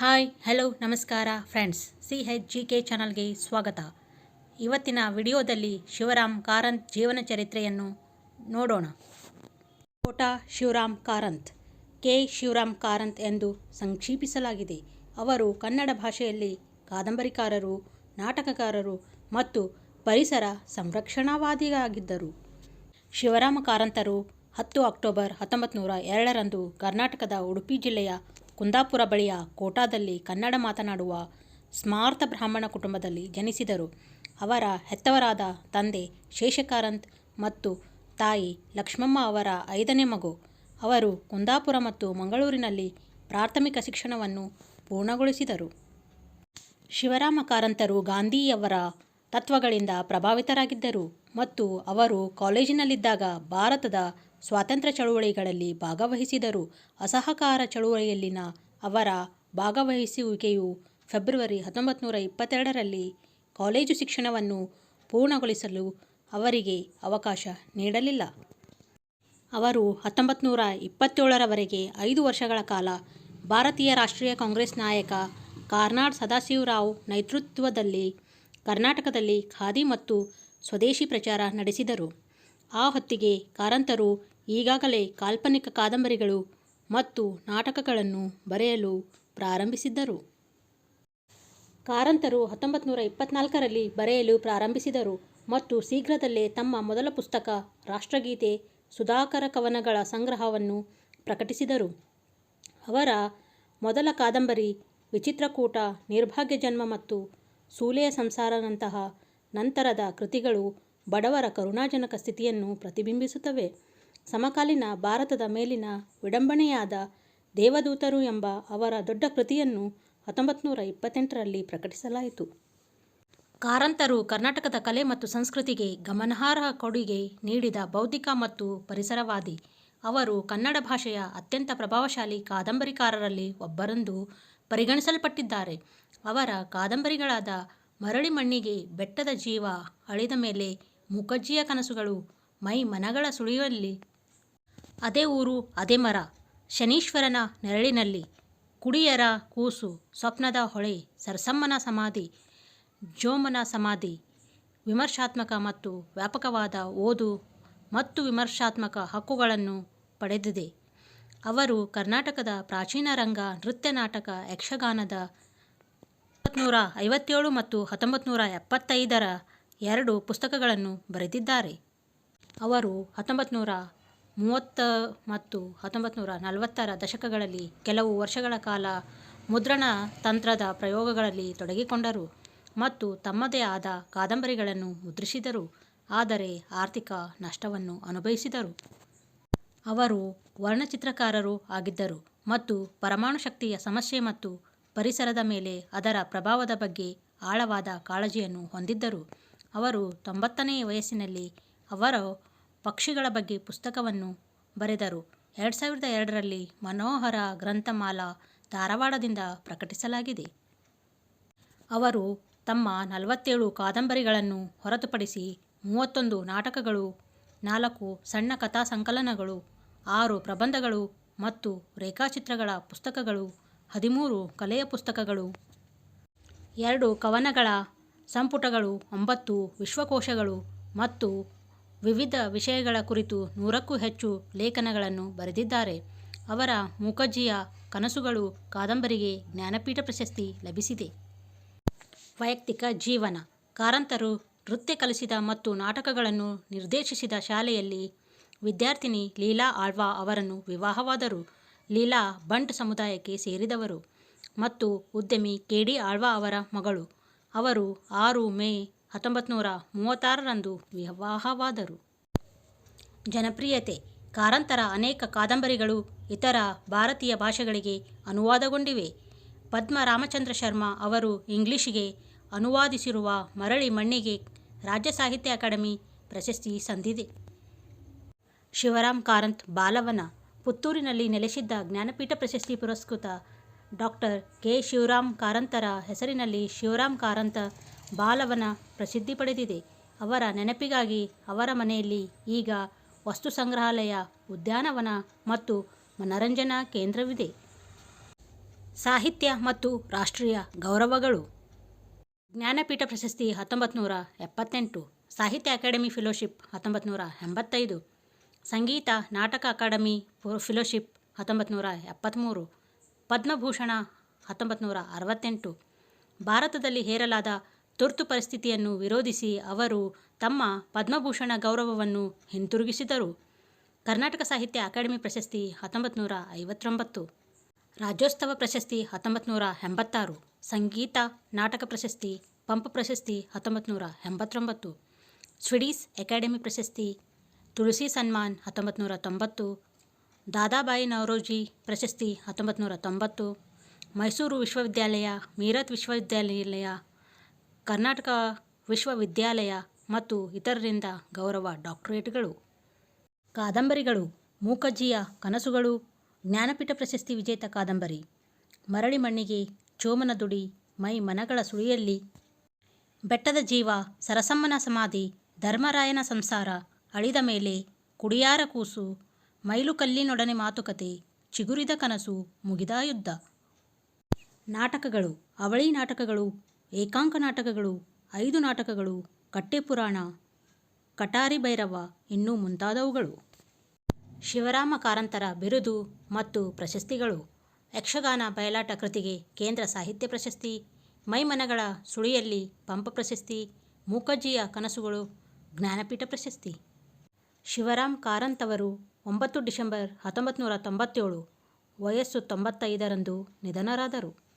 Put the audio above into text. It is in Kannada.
ಹಾಯ್, ಹಲೋ, ನಮಸ್ಕಾರ friends. C H G K ಚಾನಲ್ಗೆ ಸ್ವಾಗತ. ಇವತ್ತಿನ ವಿಡಿಯೋದಲ್ಲಿ ಶಿವರಾಮ್ ಕಾರಂತ್ ಜೀವನ ಚರಿತ್ರೆಯನ್ನು ನೋಡೋಣ. ಕೋಟಾ ಶಿವರಾಮ್ ಕಾರಂತ್, ಕೆ ಶಿವರಾಮ್ ಕಾರಂತ್ ಎಂದು ಸಂಕ್ಷೇಪಿಸಲಾಗಿದೆ. ಅವರು ಕನ್ನಡ ಭಾಷೆಯಲ್ಲಿ ಕಾದಂಬರಿಕಾರರು, ನಾಟಕಕಾರರು ಮತ್ತು ಪರಿಸರ ಸಂರಕ್ಷಣಾವಾದಿಯಾಗಿದ್ದರು. ಶಿವರಾಮ ಕಾರಂತರು ಹತ್ತು ಅಕ್ಟೋಬರ್ ಹತ್ತೊಂಬತ್ತು ನೂರ ಎರಡರಂದು ಕರ್ನಾಟಕದ ಉಡುಪಿ ಜಿಲ್ಲೆಯ ಕುಂದಾಪುರ ಬಳಿಯ ಕೋಟಾದಲ್ಲಿ ಕನ್ನಡ ಮಾತನಾಡುವ ಸ್ಮಾರ್ತ ಬ್ರಾಹ್ಮಣ ಕುಟುಂಬದಲ್ಲಿ ಜನಿಸಿದರು. ಅವರ ಹೆತ್ತವರಾದ ತಂದೆ ಶೇಷಕಾರಂತ್ ಮತ್ತು ತಾಯಿ ಲಕ್ಷ್ಮಮ್ಮ ಅವರ ಐದನೇ ಮಗು. ಅವರು ಕುಂದಾಪುರ ಮತ್ತು ಮಂಗಳೂರಿನಲ್ಲಿ ಪ್ರಾಥಮಿಕ ಶಿಕ್ಷಣವನ್ನು ಪೂರ್ಣಗೊಳಿಸಿದರು. ಶಿವರಾಮ ಕಾರಂತರು ಗಾಂಧಿಯವರ ತತ್ವಗಳಿಂದ ಪ್ರಭಾವಿತರಾಗಿದ್ದರು ಮತ್ತು ಅವರು ಕಾಲೇಜಿನಲ್ಲಿದ್ದಾಗ ಭಾರತದ ಸ್ವಾತಂತ್ರ್ಯ ಚಳುವಳಿಗಳಲ್ಲಿ ಭಾಗವಹಿಸಿದರು. ಅಸಹಕಾರ ಚಳುವಳಿಯಲ್ಲಿನ ಅವರ ಭಾಗವಹಿಸುವಿಕೆಯು ಫೆಬ್ರವರಿ ಹತ್ತೊಂಬತ್ತು ನೂರ ಇಪ್ಪತ್ತೆರಡರಲ್ಲಿ ಕಾಲೇಜು ಶಿಕ್ಷಣವನ್ನು ಪೂರ್ಣಗೊಳಿಸಲು ಅವರಿಗೆ ಅವಕಾಶ ನೀಡಲಿಲ್ಲ. ಅವರು ಹತ್ತೊಂಬತ್ತು ನೂರ ಇಪ್ಪತ್ತೇಳರವರೆಗೆ ಐದು ವರ್ಷಗಳ ಕಾಲ ಭಾರತೀಯ ರಾಷ್ಟ್ರೀಯ ಕಾಂಗ್ರೆಸ್ ನಾಯಕ ಕಾರ್ನಾಡ್ ಸದಾಶಿವರಾವ್ ನೇತೃತ್ವದಲ್ಲಿ ಕರ್ನಾಟಕದಲ್ಲಿ ಖಾದಿ ಮತ್ತು ಸ್ವದೇಶಿ ಪ್ರಚಾರ ನಡೆಸಿದರು. ಆ ಹೊತ್ತಿಗೆ ಕಾರಂತರು ಈಗಾಗಲೇ ಕಾಲ್ಪನಿಕ ಕಾದಂಬರಿಗಳು ಮತ್ತು ನಾಟಕಗಳನ್ನು ಬರೆಯಲು ಪ್ರಾರಂಭಿಸಿದ್ದರು. ಕಾರಂತರು ಹತ್ತೊಂಬತ್ತು ನೂರ ಇಪ್ಪತ್ನಾಲ್ಕರಲ್ಲಿ ಬರೆಯಲು ಪ್ರಾರಂಭಿಸಿದರು ಮತ್ತು ಶೀಘ್ರದಲ್ಲೇ ತಮ್ಮ ಮೊದಲ ಪುಸ್ತಕ ರಾಷ್ಟ್ರಗೀತೆ ಸುಧಾಕರ ಕವನಗಳ ಸಂಗ್ರಹವನ್ನು ಪ್ರಕಟಿಸಿದರು. ಅವರ ಮೊದಲ ಕಾದಂಬರಿ ವಿಚಿತ್ರಕೂಟ, ನಿರ್ಭಾಗ್ಯ ಜನ್ಮ ಮತ್ತು ಸೂಲೆಯ ಸಂಸಾರನಂತಹ ನಂತರದ ಕೃತಿಗಳು ಬಡವರ ಕರುಣಾಜನಕ ಸ್ಥಿತಿಯನ್ನು ಪ್ರತಿಬಿಂಬಿಸುತ್ತವೆ. ಸಮಕಾಲೀನ ಭಾರತದ ಮೇಲಿನ ವಿಡಂಬಣೆಯಾದ ದೇವದೂತರು ಎಂಬ ಅವರ ದೊಡ್ಡ ಕೃತಿಯನ್ನು ಹತ್ತೊಂಬತ್ತು ನೂರ ಇಪ್ಪತ್ತೆಂಟರಲ್ಲಿ ಪ್ರಕಟಿಸಲಾಯಿತು. ಕಾರಂತರು ಕರ್ನಾಟಕದ ಕಲೆ ಮತ್ತು ಸಂಸ್ಕೃತಿಗೆ ಗಮನಾರ್ಹ ಕೊಡುಗೆ ನೀಡಿದ ಬೌದ್ಧಿಕ ಮತ್ತು ಪರಿಸರವಾದಿ. ಅವರು ಕನ್ನಡ ಭಾಷೆಯ ಅತ್ಯಂತ ಪ್ರಭಾವಶಾಲಿ ಕಾದಂಬರಿಕಾರರಲ್ಲಿ ಒಬ್ಬರೆಂದು ಪರಿಗಣಿಸಲ್ಪಟ್ಟಿದ್ದಾರೆ. ಅವರ ಕಾದಂಬರಿಗಳಾದ ಮರಳಿ ಮಣ್ಣಿಗೆ ಬೆಟ್ಟದ ಜೀವ ಅಳಿದ ಮೇಲೆ ಮೂಕಜ್ಜಿಯ ಕನಸುಗಳು ಮೈ ಮನಗಳ ಸುಳಿಯಲ್ಲಿ ಅದೇ ಊರು, ಅದೇ ಮರ. ಶನೀಶ್ವರನ ನೆರಳಿನಲ್ಲಿ ಕುಡಿಯರ ಕೂಸು, ಸ್ವಪ್ನದ ಹೊಳೆ, ಸರಸಮ್ಮನ ಸಮಾಧಿ, ಜೋಮನ ಸಮಾಧಿ. ವಿಮರ್ಶಾತ್ಮಕ ಮತ್ತು ವ್ಯಾಪಕವಾದ ಓದು ಮತ್ತು ವಿಮರ್ಶಾತ್ಮಕ ಹಕ್ಕುಗಳನ್ನು ಪಡೆದಿದೆ. ಅವರು ಕರ್ನಾಟಕದ ಪ್ರಾಚೀನ ರಂಗ ನೃತ್ಯ ನಾಟಕ ಯಕ್ಷಗಾನದ ಹತ್ತೊಂಬತ್ನೂರ ಐವತ್ತೇಳು ಮತ್ತು ಹತ್ತೊಂಬತ್ತು ನೂರ ಎಪ್ಪತ್ತೈದರ ಎರಡು ಪುಸ್ತಕಗಳನ್ನು ಬರೆದಿದ್ದಾರೆ. ಅವರು ಹತ್ತೊಂಬತ್ತು ನೂರ ಮೂವತ್ತ ಮತ್ತು ಹತ್ತೊಂಬತ್ತು ನೂರ ನಲವತ್ತರ ದಶಕಗಳಲ್ಲಿ ಕೆಲವು ವರ್ಷಗಳ ಕಾಲ ಮುದ್ರಣ ತಂತ್ರದ ಪ್ರಯೋಗಗಳಲ್ಲಿ ತೊಡಗಿಕೊಂಡರು ಮತ್ತು ತಮ್ಮದೇ ಆದ ಕಾದಂಬರಿಗಳನ್ನು ಮುದ್ರಿಸಿದರು. ಆದರೆ ಆರ್ಥಿಕ ನಷ್ಟವನ್ನು ಅನುಭವಿಸಿದರು. ಅವರು ವರ್ಣಚಿತ್ರಕಾರರು ಆಗಿದ್ದರು ಮತ್ತು ಪರಮಾಣು ಶಕ್ತಿಯ ಸಮಸ್ಯೆ ಮತ್ತು ಪರಿಸರದ ಮೇಲೆ ಅದರ ಪ್ರಭಾವದ ಬಗ್ಗೆ ಆಳವಾದ ಕಾಳಜಿಯನ್ನು ಹೊಂದಿದ್ದರು. ಅವರು ತೊಂಬತ್ತನೇ ವಯಸ್ಸಿನಲ್ಲಿ ಅವರು ಪಕ್ಷಿಗಳ ಬಗ್ಗೆ ಪುಸ್ತಕವನ್ನು ಬರೆದರು. ಎರಡು ಸಾವಿರದ ಎರಡರಲ್ಲಿ ಮನೋಹರ ಗ್ರಂಥಮಾಲಾ ಧಾರವಾಡದಿಂದ ಪ್ರಕಟಿಸಲಾಗಿದೆ. ಅವರು ತಮ್ಮ ನಲವತ್ತೇಳು ಕಾದಂಬರಿಗಳನ್ನು ಹೊರತುಪಡಿಸಿ ಮೂವತ್ತೊಂದು ನಾಟಕಗಳು, ನಾಲ್ಕು ಸಣ್ಣ ಕಥಾ ಸಂಕಲನಗಳು ಆರು ಪ್ರಬಂಧಗಳು ಮತ್ತು ರೇಖಾಚಿತ್ರಗಳ ಪುಸ್ತಕಗಳು, ಹದಿಮೂರು ಕಲೆಯ ಪುಸ್ತಕಗಳು. ಎರಡು ಕವನಗಳ ಸಂಪುಟಗಳು, ಒಂಬತ್ತು ವಿಶ್ವಕೋಶಗಳು ಮತ್ತು ವಿವಿಧ ವಿಷಯಗಳ ಕುರಿತು ನೂರಕ್ಕೂ ಹೆಚ್ಚು ಲೇಖನಗಳನ್ನು ಬರೆದಿದ್ದಾರೆ. ಅವರ ಮೂಕಜ್ಜಿಯ ಕನಸುಗಳು ಕಾದಂಬರಿಗೆ ಜ್ಞಾನಪೀಠ ಪ್ರಶಸ್ತಿ ಲಭಿಸಿದೆ. ವೈಯಕ್ತಿಕ ಜೀವನ, ಕಾರಂತರು, ನೃತ್ಯ ಕಲಿಸಿದ ಮತ್ತು ನಾಟಕಗಳನ್ನು ನಿರ್ದೇಶಿಸಿದ ಶಾಲೆಯಲ್ಲಿ ವಿದ್ಯಾರ್ಥಿನಿ ಲೀಲಾ ಆಳ್ವಾ ಅವರನ್ನು ವಿವಾಹವಾದರು. ಲೀಲಾ ಬಂಟ್ ಸಮುದಾಯಕ್ಕೆ ಸೇರಿದವರು ಮತ್ತು ಉದ್ಯಮಿ ಕೆ ಡಿ ಆಳ್ವಾ ಅವರ ಮಗಳು. ಅವರು ಆರು ಮೇ ಹತ್ತೊಂಬತ್ತು ನೂರ ಮೂವತ್ತಾರರಂದು ವಿವಾಹವಾದರು. ಜನಪ್ರಿಯತೆ, ಕಾರಂತರ ಅನೇಕ ಕಾದಂಬರಿಗಳು ಇತರ ಭಾರತೀಯ ಭಾಷೆಗಳಿಗೆ ಅನುವಾದಗೊಂಡಿವೆ. ಪದ್ಮ ರಾಮಚಂದ್ರ ಶರ್ಮಾ ಅವರು ಇಂಗ್ಲಿಷಿಗೆ ಅನುವಾದಿಸಿರುವ ಮರಳಿ ಮಣ್ಣಿಗೆ ರಾಜ್ಯ ಸಾಹಿತ್ಯ ಅಕಾಡೆಮಿ ಪ್ರಶಸ್ತಿ ಸಂದಿದೆ. ಶಿವರಾಮ್ ಕಾರಂತ್ ಬಾಲವನ, ಪುತ್ತೂರಿನಲ್ಲಿ ನೆಲೆಸಿದ್ದ ಜ್ಞಾನಪೀಠ ಪ್ರಶಸ್ತಿ ಪುರಸ್ಕೃತ ಡಾಕ್ಟರ್ ಕೆ. ಶಿವರಾಮ್ ಕಾರಂತರ ಹೆಸರಿನಲ್ಲಿ ಶಿವರಾಮ್ ಕಾರಂತ ಬಾಲವನ ಪ್ರಸಿದ್ಧಿ ಪಡೆದಿದೆ. ಅವರ ನೆನಪಿಗಾಗಿ ಅವರ ಮನೆಯಲ್ಲಿ ಈಗ ವಸ್ತು ಸಂಗ್ರಹಾಲಯ, ಉದ್ಯಾನವನ ಮತ್ತು ಮನರಂಜನಾ ಕೇಂದ್ರವಿದೆ. ಸಾಹಿತ್ಯ ಮತ್ತು ರಾಷ್ಟ್ರೀಯ ಗೌರವಗಳು. ಜ್ಞಾನಪೀಠ ಪ್ರಶಸ್ತಿ ಹತ್ತೊಂಬತ್ತು ನೂರ ಎಪ್ಪತ್ತೆಂಟು, ಸಾಹಿತ್ಯ ಅಕಾಡೆಮಿ ಫೆಲೋಶಿಪ್ ಹತ್ತೊಂಬತ್ತು ನೂರ ಎಂಬತ್ತೈದು, ಸಂಗೀತ ನಾಟಕ ಅಕಾಡೆಮಿ ಫೆಲೋಶಿಪ್ ಹತ್ತೊಂಬತ್ತು ಎಪ್ಪತ್ತ್ಮೂರು ಪದ್ಮಭೂಷಣ ಹತ್ತೊಂಬತ್ತು ನೂರ ಅರವತ್ತೆಂಟು, ಭಾರತದಲ್ಲಿ ಹೇರಲಾದ ತುರ್ತು ಪರಿಸ್ಥಿತಿಯನ್ನು ವಿರೋಧಿಸಿ ಅವರು ತಮ್ಮ ಪದ್ಮಭೂಷಣ ಗೌರವವನ್ನು ಹಿಂತಿರುಗಿಸಿದರು. ಕರ್ನಾಟಕ ಸಾಹಿತ್ಯ ಅಕಾಡೆಮಿ ಪ್ರಶಸ್ತಿ ಹತ್ತೊಂಬತ್ತು ಐವತ್ತೊಂಬತ್ತು. ರಾಜ್ಯೋತ್ಸವ ಪ್ರಶಸ್ತಿ ಹತ್ತೊಂಬತ್ತು ಎಂಬತ್ತಾರು. ಸಂಗೀತ ನಾಟಕ ಪ್ರಶಸ್ತಿ, ಪಂಪ ಪ್ರಶಸ್ತಿ ಹತ್ತೊಂಬತ್ತು ನೂರ ಎಂಬತ್ತೊಂಬತ್ತು. ಸ್ವಿಡೀಸ್ ಅಕಾಡೆಮಿ ಪ್ರಶಸ್ತಿ, ತುಳಸಿ ಸನ್ಮಾನ್ ಹತ್ತೊಂಬತ್ತು ನೂರ ತೊಂಬತ್ತು. ದಾದಾಬಾಯಿ ನವರೋಜಿ ಪ್ರಶಸ್ತಿ ಹತ್ತೊಂಬತ್ತು ನೂರ ತೊಂಬತ್ತು. ಮೈಸೂರು ವಿಶ್ವವಿದ್ಯಾಲಯ, ಮೀರತ್ ವಿಶ್ವವಿದ್ಯಾನಿಲಯ ಕರ್ನಾಟಕ ವಿಶ್ವವಿದ್ಯಾಲಯ ಮತ್ತು ಇತರರಿಂದ ಗೌರವ ಡಾಕ್ಟರೇಟ್ಗಳು. ಕಾದಂಬರಿಗಳು, ಮೂಕಜ್ಜಿಯ ಕನಸುಗಳು, ಜ್ಞಾನಪೀಠ ಪ್ರಶಸ್ತಿ ವಿಜೇತ ಕಾದಂಬರಿ, ಮರಳಿ ಮಣ್ಣಿಗೆ ಚೋಮನ ದುಡಿ, ಮೈ ಮನಗಳ ಸುಳಿಯಲ್ಲಿ, ಬೆಟ್ಟದ ಜೀವ, ಸರಸಮ್ಮನ ಸಮಾಧಿ, ಧರ್ಮರಾಯನ ಸಂಸಾರ, ಅಳಿದ ಮೇಲೆ, ಕುಡಿಯಾರ ಕೂಸು ಮೈಲುಕಲ್ಲಿನೊಡನೆ ಮಾತುಕತೆ, ಚಿಗುರಿದ ಕನಸು, ಮುಗಿದ ಯುದ್ಧ. ನಾಟಕಗಳು, ಅವಳಿ ನಾಟಕಗಳು ಏಕಾಂಕ ನಾಟಕಗಳು, ಐದು ನಾಟಕಗಳು, ಕಟ್ಟೆಪುರಾಣ ಕಟಾರಿ ಭೈರವ ಇನ್ನೂ ಮುಂತಾದವುಗಳು. ಶಿವರಾಮ ಕಾರಂತರ ಬಿರುದು ಮತ್ತು ಪ್ರಶಸ್ತಿಗಳು. ಯಕ್ಷಗಾನ ಬಯಲಾಟ ಕೃತಿಗೆ ಕೇಂದ್ರ ಸಾಹಿತ್ಯ ಪ್ರಶಸ್ತಿ, ಮೈಮನಗಳ ಸುಳಿಯಲ್ಲಿ ಪಂಪ ಪ್ರಶಸ್ತಿ, ಮೂಕಜ್ಜಿಯ ಕನಸುಗಳು ಜ್ಞಾನಪೀಠ ಪ್ರಶಸ್ತಿ. ಶಿವರಾಮ್ ಕಾರಂತವರು ಒಂಬತ್ತು ಡಿಸೆಂಬರ್ ಹತ್ತೊಂಬತ್ತು ನೂರ ತೊಂಬತ್ತೇಳು, ವಯಸ್ಸು ತೊಂಬತ್ತೈದರಂದು ನಿಧನರಾದರು.